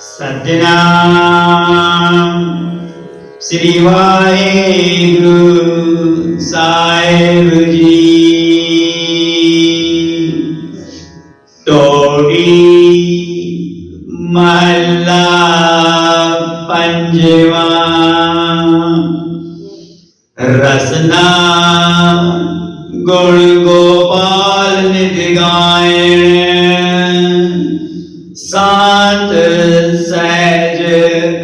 सतनाम श्री वाहेगुरु साहेब जी। टोडी महला पंजवा। रसना गुण गोपाल निध गाय सा संत सहज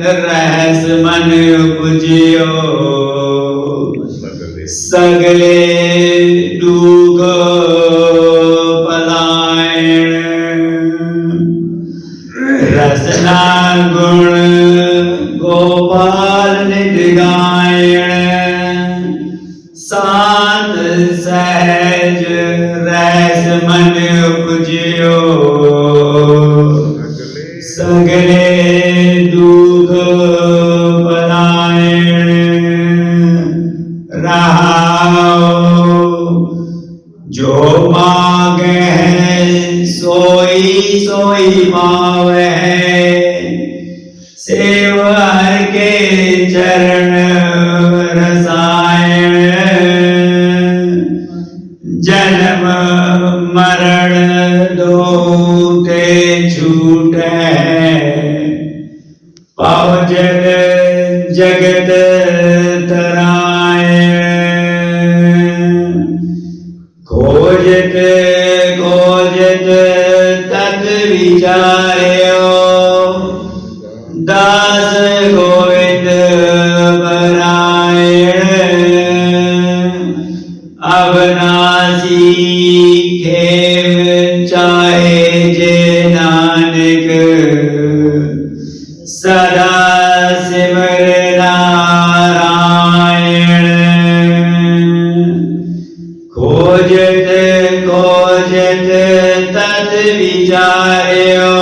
रहस मन उपजियो। सगले दुख पलायण रसना गुण गोपाल निज गायण शांत सहज रहस मन दुख रहा जो मांगे है, सोई सोई मावे है। सेवर के चरण रसायन जन्म, मरण, दो जग जगत तराय खोजत खोजत तत दास गोविंद खेम चाहे जे नानक सदा सिमरनारायण खोजत खोजत तत् विचार्यो।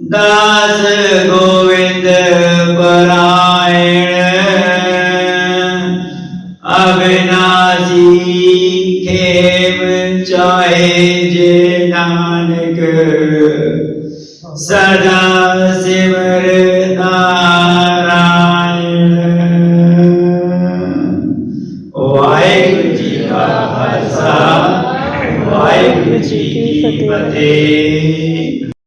दास गोविंद परायण। अविनाशी खेम चाहे जे नानक। ਸਦਾ ਸਿਮਰ ਨਾਰਾਇਣ ਵਾਹਿਗੁਰੂ ਜੀ ਕਾ ਖਾਲਸਾ ਵਾਹਿਗੁਰੂ ਜੀ ਕੀ ਫਤਿਹ